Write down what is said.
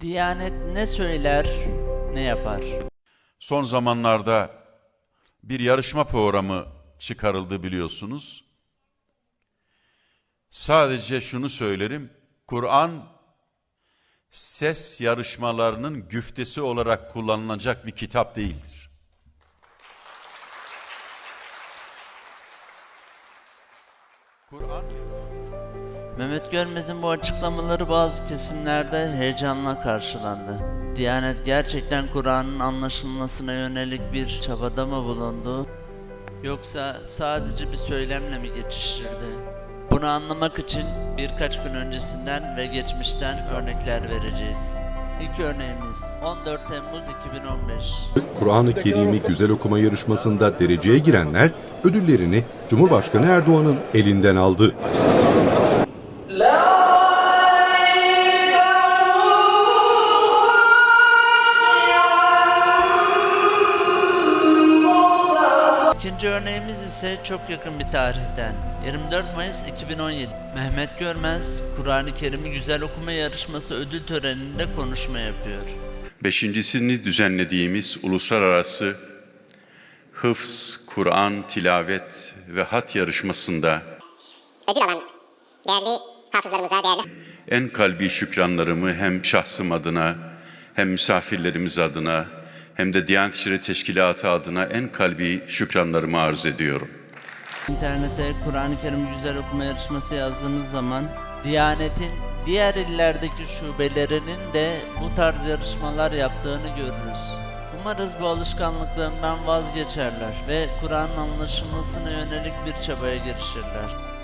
Diyanet ne söyler, ne yapar? Son zamanlarda bir yarışma programı çıkarıldı biliyorsunuz. Sadece şunu söylerim. Kur'an ses yarışmalarının güftesi olarak kullanılacak bir kitap değildir. Kur'an Mehmet Görmez'in bu açıklamaları bazı kesimlerde heyecanla karşılandı. Diyanet gerçekten Kur'an'ın anlaşılmasına yönelik bir çabada mı bulundu? Yoksa sadece bir söylemle mi geçiştirdi? Bunu anlamak için birkaç gün öncesinden ve geçmişten örnekler vereceğiz. İlk örneğimiz 14 Temmuz 2015. Kur'an-ı Kerim'i güzel okuma yarışmasında dereceye girenler ödüllerini Cumhurbaşkanı Erdoğan'ın elinden aldı. İkinci örneğimiz ise çok yakın bir tarihten. 24 Mayıs 2017. Mehmet Görmez, Kur'an-ı Kerim'i güzel okuma yarışması ödül töreninde konuşma yapıyor. Beşincisini düzenlediğimiz uluslararası hıfz, Kur'an, tilavet ve hat yarışmasında ödül alan değerli hafızlarımıza, değerli en kalbi şükranlarımı hem şahsım adına hem misafirlerimiz adına hem de Diyanet İşleri Teşkilatı adına en kalbi şükranlarımı arz ediyorum. İnternete Kur'an-ı Kerim güzel okuma yarışması yazdığınız zaman Diyanet'in diğer illerdeki şubelerinin de bu tarz yarışmalar yaptığını görürüz. Umarız bu alışkanlıklarından vazgeçerler ve Kur'an'ın anlaşılmasına yönelik bir çabaya girişirler.